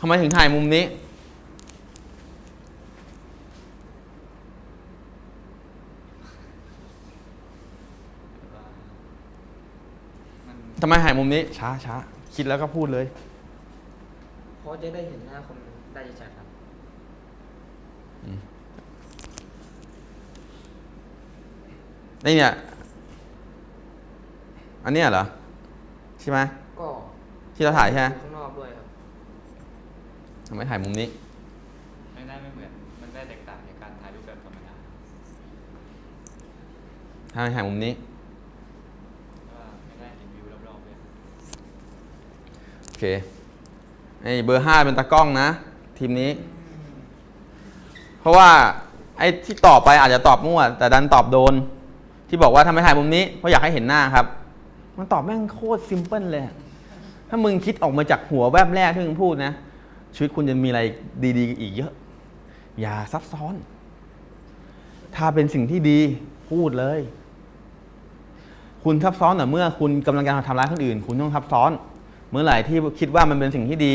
ทำไมถึงถ่ายมุมนี้มันทำไมถ่ายมุมนี้ ช้าช้าคิดแล้วก็พูดเลย เพราะจะได้เห็นหน้าคนได้ชัดครับ นี่เนี่ย อันเนี้ยเหรอ ใช่ไหมก็ ที่เราถ่ายใช่ไหม ข้างนอกด้วยครับ ทำไมถ่ายมุมนี้ ไม่ได้ไม่เหมือน มันได้แตกต่างจากการถ่ายรูปแบบธรรมดาทำไมถ่ายมุมนี้ ว่าไม่ได้เห็นวิวรอบๆเลยโอเคไอ้เบอร์ห้าเป็นตากล้องนะ ทีมนี้ เพราะว่าไอ้ที่ตอบไปอาจจะตอบมั่ว แต่ดันตอบโดน ที่บอกว่าทำไมถ่ายมุมนี้เพราะอยากให้เห็นหน้าครับ มันตอบแม่งโคตรซิมเพิลเลย ถ้ามึงคิดออกมาจากหัวแวบแรกที่มึงพูดนะ ชีวิตคุณจะมีอะไรดีๆ อีกเยอะ อย่าซับซ้อน ถ้าเป็นสิ่งที่ดีพูดเลย คุณซับซ้อนแต่เมื่อคุณกำลังจะทำร้ายคนอื่น คุณต้องซับซ้อน เมื่อไหร่ที่คิดว่ามันเป็นสิ่งที่ดี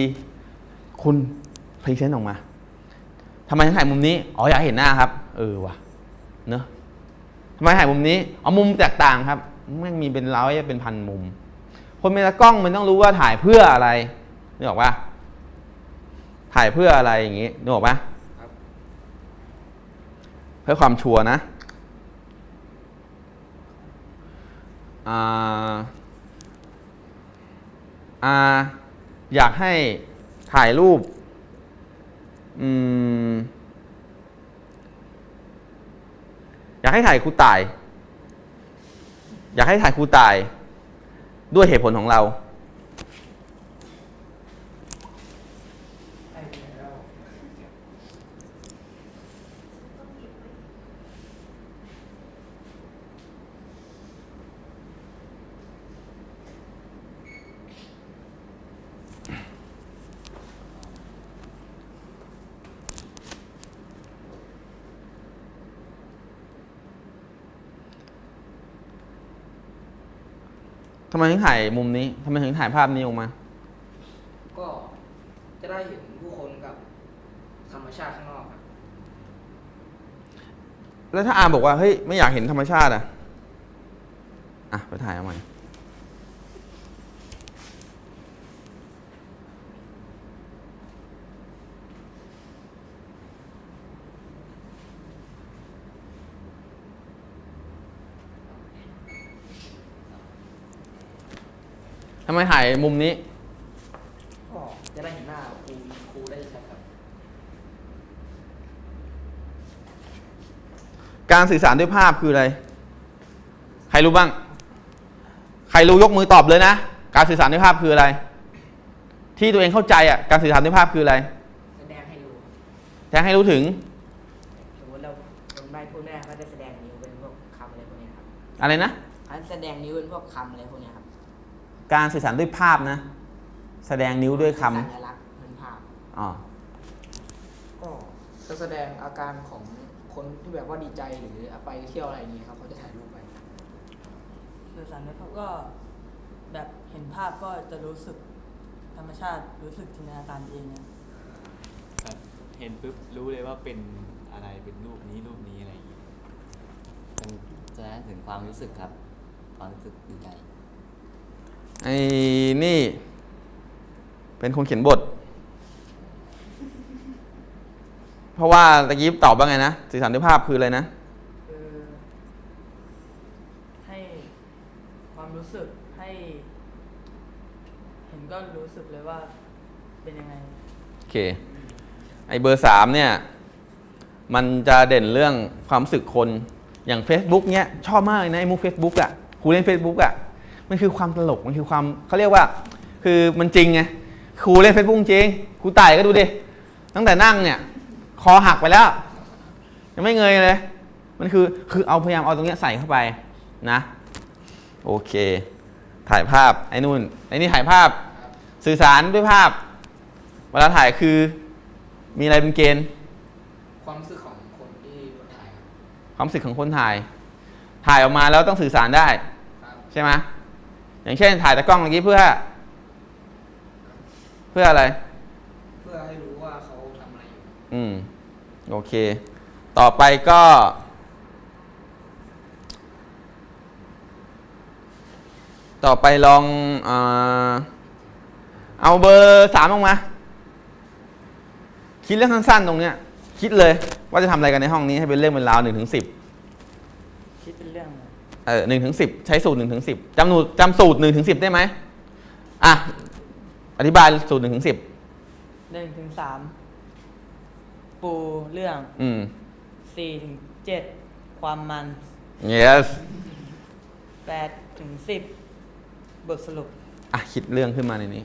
คุณพรีเซนต์ออกมาทำไมถึงถ่ายมุมนี้ อ๋ออยากเห็นหน้าครับ เออว่ะ เนอะทำไมถ่ายมุมนี้เอามุมแตกต่างครับแม่งมีเป็นร้อยเป็นพันมุม คนเป็นตากล้องมันต้องรู้ว่าถ่ายเพื่ออะไรนึกออกปะ ถ่ายเพื่ออะไรอย่างงี้นึกออกปะครับเพื่อความชัวร์นะอ่าอ่าอยากให้ถ่ายรูป อืม อยากให้ถ่ายครูต่าย อยากให้ถ่ายครูต่าย ด้วยเหตุผลของเรา ทำไมถึงถ่ายมุมนี้ทำไมถึงถ่ายภาพนี้ออกมา ก็จะได้เห็นผู้คนกับธรรมชาติข้างนอกครับแล้วถ้าอาบอกว่าเฮ้ยไม่อยากเห็นธรรมชาติอะ อะไปถ่ายเอาใหม่ำไมถ่ายมุมนี้ ก็จะได้เห็นหน้าครูครูได้ชัดครับการสื่อสารด้วยภาพคืออะไร ใครรู้บ้าง ใครรู้ยกมือตอบเลยนะ การสื่อสารด้วยภาพคืออะไร ที่ตัวเองเข้าใจอะ การสื่อสารด้วยภาพคืออะไร แสดงให้รู้แทงให้รู้ถึง สมมติเราคนใบ้พูดไม่ได้เขาจะแสดงนิ้วเป็นพวกคำอะไรพวกเนี้ยครับอะไรนะเขาแสดงนิ้วเป็นพวกคำอะไรพวกเนี้ยครับ การสื่อสารด้วยภาพนะ แสดงนิ้วด้วยคสัญลักษณ์เหมือนภาพำอ๋อก็จะแสดงอาการของคนที่แบบว่าดีใจหรือไปเที่ยวอะไรอย่างนี้ครับเขาจะถ่ายรูปไปสื่อสารด้วยภาพก็แบบเห็นภาพก็จะรู้สึกธรรมชาติรู้สึกจินตนาการเองนะแบบเห็นปุ๊บรู้เลยว่าเป็นอะไรเป็นรูปนี้รูปนี้อะไรอย่างงี้ มันแสดงถึงความรู้สึกครับ ความรู้สึกดีใจ ไอ้นี่ เป็นคนเขียนบท เพราะว่าตะกี้ตอบว่าไงนะสื่อสารด้วยภาพคืออะไรนะ คือให้ความรู้สึกให้ เห็นก็รู้สึกเลยว่าเป็นยังไง โอเค ไอเบอร์สามเนี่ย มันจะเด่นเรื่องความรู้สึกคนอย่าง Facebook เนี้ยชอบมากเลยนะไอ้มุก Facebook อะครูเล่น Facebook อะ มันคือความตลกมันคือความเขาเรียกว่า คือมันจริงไงครูเล่น Facebook จริงครูต่ายก็ดูดิตั้งแต่นั่งเนี่ย คอหักไปแล้ว ยังไม่เงยเลย มันคือคือเอาพยายามเอาตรงเนี้ยใส่เข้าไปนะ โอเค ถ่ายภาพไอ้นู่นไอ้นี่ถ่ายภาพ สื่อสารด้วยภาพ เวลาถ่ายคือ มีอะไรเป็นเกณฑ์ ความรู้สึกของคนที่ถ่ายครับความรู้สึกของคนถ่าย ถ่ายออกมาแล้วต้องสื่อสารได้ครับใช่ไหม อย่างเช่นถ่ายตะกล้องเมื่อกี้เพื่อ เพื่ออะไร เพื่อให้รู้ว่าเขาทำอะไรอยู่อืม โอเค ต่อไปก็ ต่อไปลองเอาเบอร์สามออกมา คิดเรื่องสั้นๆตรงเนี้ย คิดเลย ว่าจะทำอะไรกันในห้องนี้ให้เป็นเรื่องเป็นราวหนึ่งถึงสิบคิดเป็นเรื่อง เออหนึ่งถึงสิบใช้สูตรหนึ่งถึงสิบจำสูตรจำสูตรหนึ่งถึงสิบได้ไหมอะอธิบายสูตรหนึ่งถึงสิบหนึ่งถึงสามปูเรื่องอืม สี่ถึงเจ็ดความมัน yes แปดถึงสิบบทสรุป อะคิดเรื่องขึ้นมาในนี้